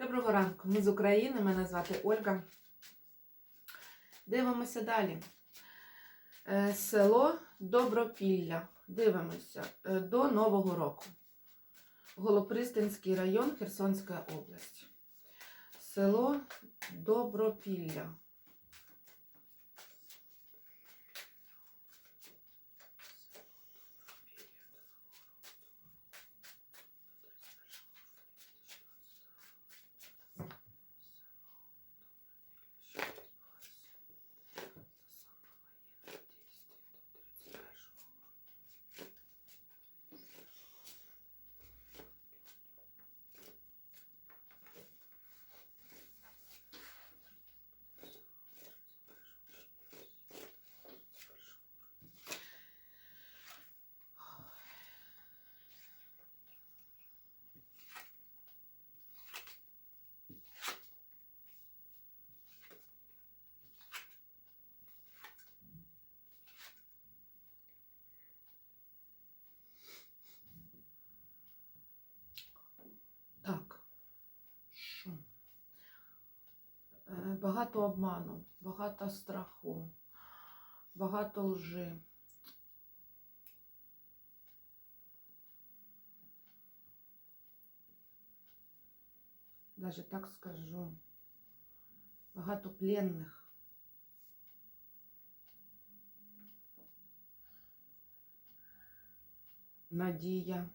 Доброго ранку, ми з України, мене звати Ольга. Дивимося далі. Е, Село Добропілля. Дивимося е, до Нового року. Голопристинський район, Херсонська область. Село Добропілля. Так. Що? Е, Багато обману, багато страху, багато лжи. Даже так скажу. Багато пленних. Надія.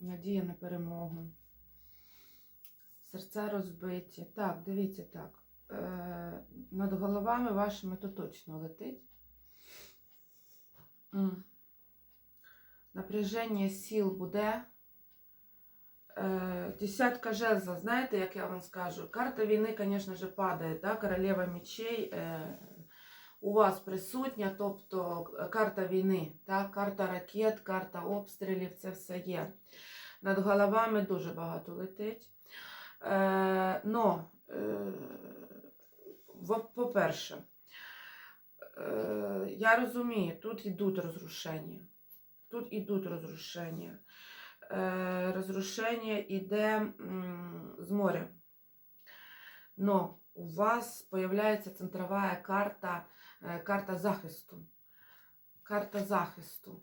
Надія на перемогу. Серця розбиті. Так, дивіться так. Е, над головами вашими то точно летить. Напряження сіл буде. Е, десятка жезла, знаєте, як я вам скажу? Карта війни, звісно ж, падає, да? королева мечей е, у вас присутня, тобто карта війни, так? карта ракет, карта обстрілів, це все є. Над головами дуже багато летить. Но, по-перше, е, я розумію, тут йдуть розрушення. Тут йдуть розрушення. Е, розрушення йде з моря. Но у вас з'являється центрова карта, е, карта захисту. Карта захисту.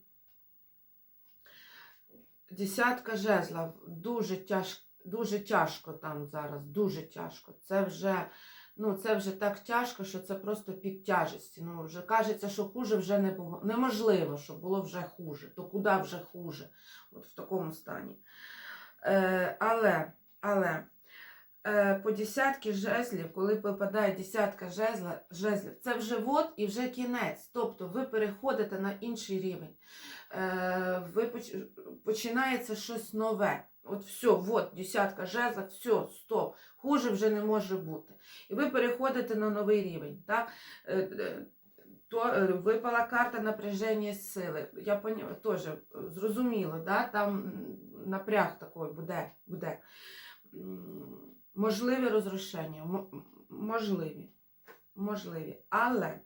Десятка жезлів. Дуже тяжко, дуже тяжко там зараз, дуже тяжко. Це вже, ну, це вже так тяжко, що це просто пік тяжесті. Ну, вже кажеться, що хуже вже не було. Неможливо, що було вже хуже. То куди вже хуже? От в такому стані. Е, але, але по десятки жезлів, коли випадає десятка жезла, жезлів, це вже вот і вже кінець. Тобто ви переходите на інший рівень. Е, ви поч- починається щось нове. От все, от десятка жезла, все, стоп. Хуже вже не може бути. І ви переходите на новий рівень. Так? Е, е, То е, випала карта напряження сили. Я поняла, теж е, зрозуміло, да? там напряг такий буде. буде. Можливі розрушення, можливі. Можливі. Але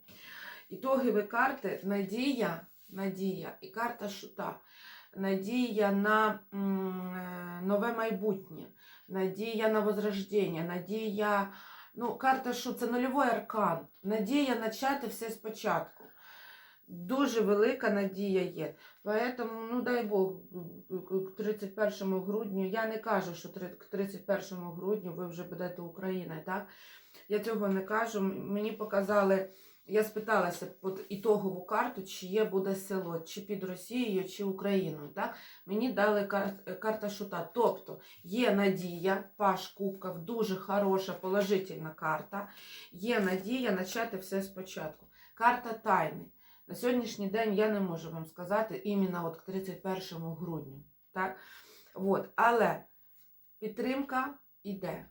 ітогові карти надія, надія і карта шута. Надія на е, нове майбутнє, надія на возрождення, надія. Ну, карта шут це нульовий аркан. Надія почати все спочатку. Дуже велика надія є. Поэтому, ну дай Бог, к 31 грудню, я не кажу, що к 31 грудню ви вже будете Україною, так? Я цього не кажу. Мені показали, я спиталася під ітогову карту, чи є буде село, чи під Росією, чи Україною. Так? Мені дали кар- карта шута. Тобто є надія, паш кубків, дуже хороша, положительна карта. Є надія почати все спочатку. Карта тайни. На сьогоднішній день я не можу вам сказати іменно от к 31 грудню. Так? От. Але підтримка йде.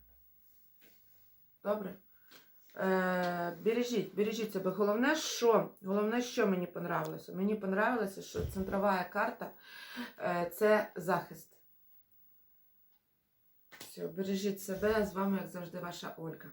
Добре? Е, бережіть, бережіть себе. Головне, що, головне, що мені понравилося? Мені понравилося, що центрова карта е, це захист. Все, бережіть себе. З вами, як завжди, ваша Ольга.